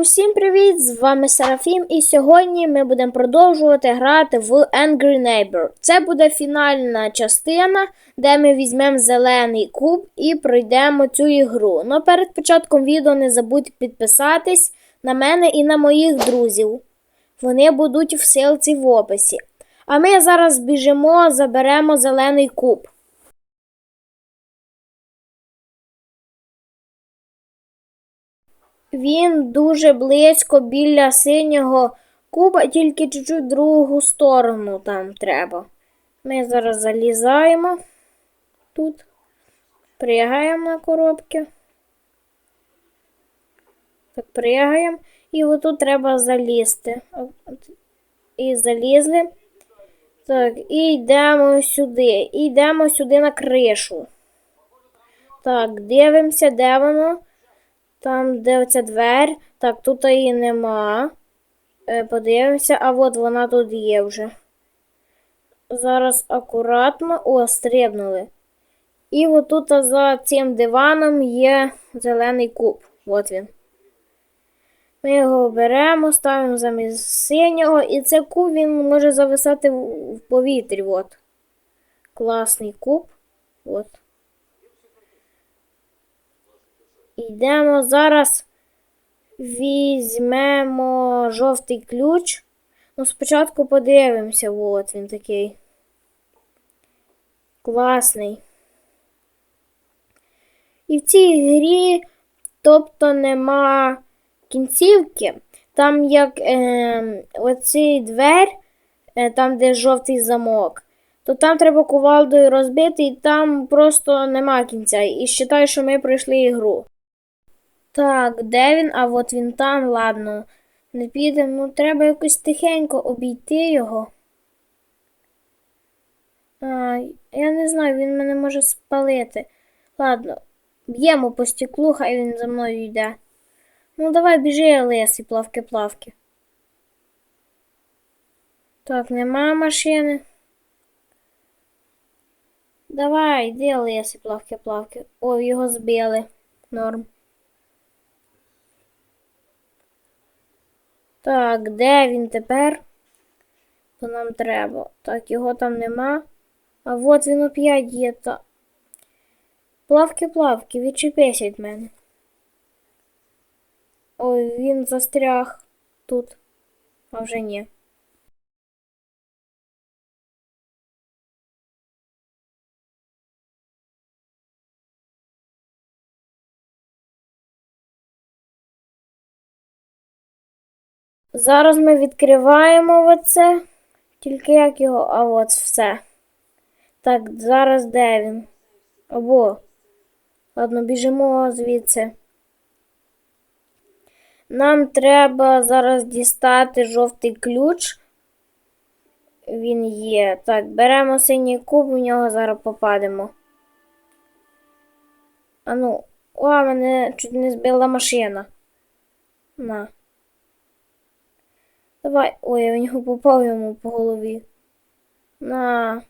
Усім привіт! З вами Серафім, і сьогодні ми будемо продовжувати грати в Angry Neighbor. Це буде фінальна частина, де ми візьмемо зелений куб і пройдемо цю ігру. Но перед початком відео не забудьте підписатись на мене і на моїх друзів. Вони будуть в силці в описі. А ми зараз біжимо, заберемо зелений куб. Він дуже близько біля синього куба, тільки чуть-чуть другу сторону там треба. Ми зараз залізаємо тут, пригаємо на коробки. Так, пригаємо. І отут треба залізти. І залізли. Так, і йдемо сюди. І йдемо сюди на кришу. Так, дивимося, де воно. Там, де оця двері. Так, тут її нема. Е, Подивимося, а от вона тут є вже. Зараз акуратно. О, стрибнули. І отут за цим диваном є зелений куб. От він. Ми його беремо, ставимо замість синього, і цей куб він може зависати в повітрі. От. Класний куб. От. Йдемо зараз. Візьмемо жовтий ключ. Ну, спочатку подивимося, от він такий. Класний. І в цій грі, тобто, нема кінцівки. Там як е, оцей двер, е, там, де жовтий замок, то там треба кувалдою розбити, і там просто нема кінця. І вважаю, що ми пройшли ігру. Так, де він? А от він там, ладно. Не підемо, ну треба якось тихенько обійти його. А, я не знаю, він мене може спалити. Ладно, б'ємо по стеклу, хай він за мною йде. Ну, давай біжи, лисий, плавки-плавки. Так, нема машини. Давай, йди, лисий, плавки-плавки. О, його збили. Норм. Так, де він тепер? То нам треба. Так, його там нема. А от він оп'ять є. Та... Плавки-плавки, відчепись від мене. Ой, він застряг тут. А вже ні. Зараз ми відкриваємо оце. Тільки як його, а от все. Так, зараз де він? Або. Ладно, біжимо звідси. Нам треба зараз дістати жовтий ключ. Він є. Так, беремо синій куб, в нього зараз попадемо. А ну, о, мене чуть не збила машина. На. Давай. Ой, я в нього попав йому по голові. На.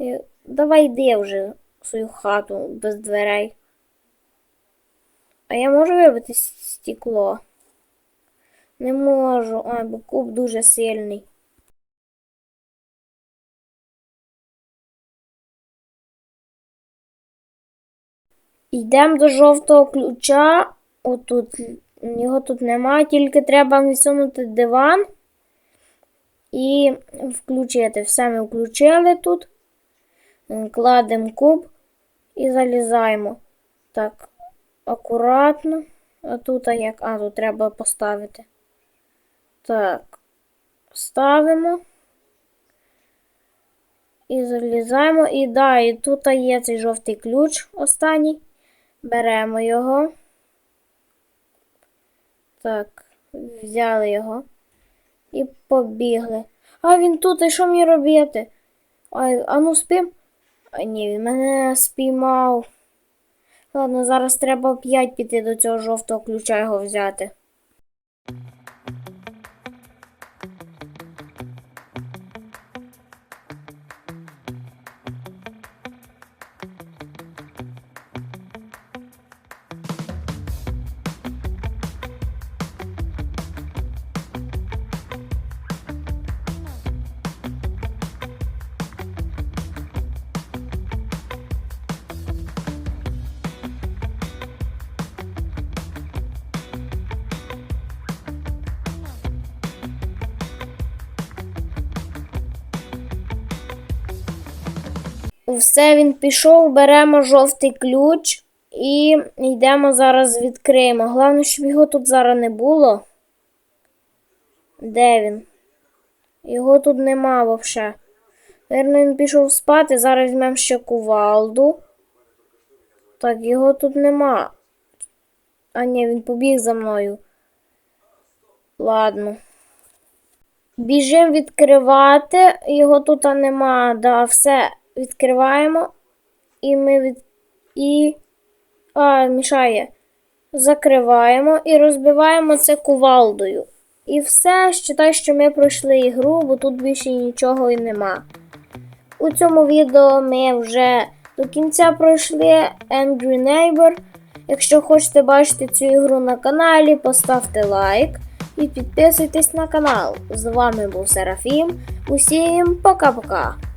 Е, Давай йди вже в свою хату без дверей. А я можу вибити стекло? Не можу. Ой, бо куб дуже сильний. Йдемо до жовтого ключа. Отут. Його тут немає, тільки треба відсунути диван і включити. Все ми включили тут. Кладемо куб і залізаємо. Так, акуратно. А тут як? А, тут треба поставити. Так, ставимо. І залізаємо. І да, і тут є цей жовтий ключ останній. Беремо його. Так, взяли його і побігли. А він тут, і що мені робити? Ай, а ну спім? А ні, він мене спіймав. Ладно, зараз треба п'ять піти до цього жовтого ключа його взяти. Все, він пішов, беремо жовтий ключ і йдемо зараз відкриємо. Головне, щоб його тут зараз не було. Де він? Його тут нема взагалі. Наверно, він пішов спати. Зараз візьмемо ще кувалду. Так, його тут нема. А ні, він побіг за мною. Ладно. Біжимо відкривати. Його тут нема. Да, все. Відкриваємо. І ми від. І. А, мішає. Закриваємо і розбиваємо це кувалдою. І все, считай, що ми пройшли ігру, бо тут більше нічого і нема. У цьому відео ми вже до кінця пройшли Angry Neighbor. Якщо хочете бачити цю ігру на каналі, поставте лайк і підписуйтесь на канал. З вами був Серафім. Усім пока-пока!